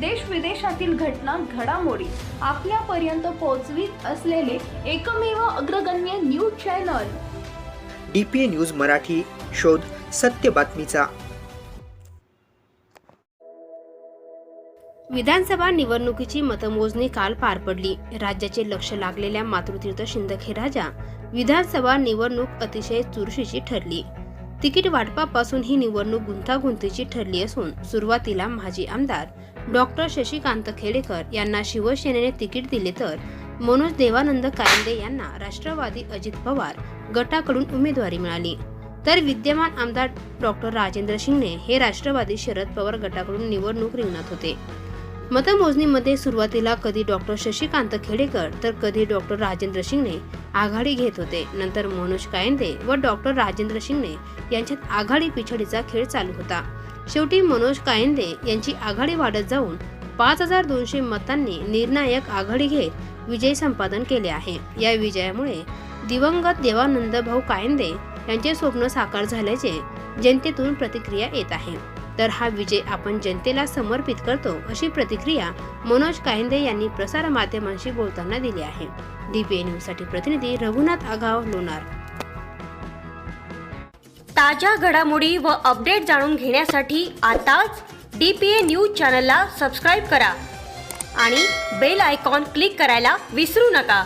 देश विदेशातील घटना घडामोडी आपल्यापर्यंत पोहोचवीत असलेले एकमेव अग्रगण्य news channel. D P A news Marathi शोध सत्य बातमीचा. विधानसभा निवडणुकीची मतमोजणी काल पार पडली. राज्याचे लक्ष लागलेल्या मातृतीर्थ शिंदखे राजा विधानसभा निवडणूक अतिशय चुरशीची ठरली. तिकीट वाटपापासून ही निवडणूक गुंतागुंतीची ठरली असून सुरुवातीला माजी आमदार डॉक्टर शशिकांत खेडेकर यांना शिवसेनेने तिकीट दिले तर मनोज देवानंद कायंदे यांना राष्ट्रवादी अजित पवार गटाकडून उमेदवारी मिळाली. तर विद्यमान आमदार डॉक्टर राजेंद्र शिंगणे हे राष्ट्रवादी शरद पवार गटाकडून निवडणूक रिंगणात होते. मतमोजणीमध्ये सुरुवातीला कधी डॉक्टर शशिकांत खेडेकर तर कधी डॉक्टर राजेंद्र शिंगणे आघाडी घेत होते. नंतर मनोज कायंदे व डॉक्टर राजेंद्र शिंगणे यांच्यात आघाडी पिछडीचा खेळ चालू होता. शेवटी मनोज कायंदे यांची आघाडी वाढत जाऊन पाच हजार दोनशे मतांनी निर्णायक आघाडी घेत विजय संपादन केले आहे. या विजयामुळे दिवंगत देवानंद भाऊ कायंदे यांचे स्वप्न साकार झाल्याचे जनतेतून प्रतिक्रिया येत आहे. तर हा विजय आपण जनतेला समर्पित करतो अशी प्रतिक्रिया मनोज कायंदे यांनी प्रसार माध्यमांशी बोलताना दिली आहे. डीपीए न्यूजसाठी प्रतिनिधी रघुनाथ आगाव लोणार. ताज्या घडामोडी व अपडेट जाणून घेण्यासाठी आताच डी पी ए न्यूज चॅनलला सबस्क्राईब करा आणि बेल आयकॉन क्लिक करायला विसरू नका.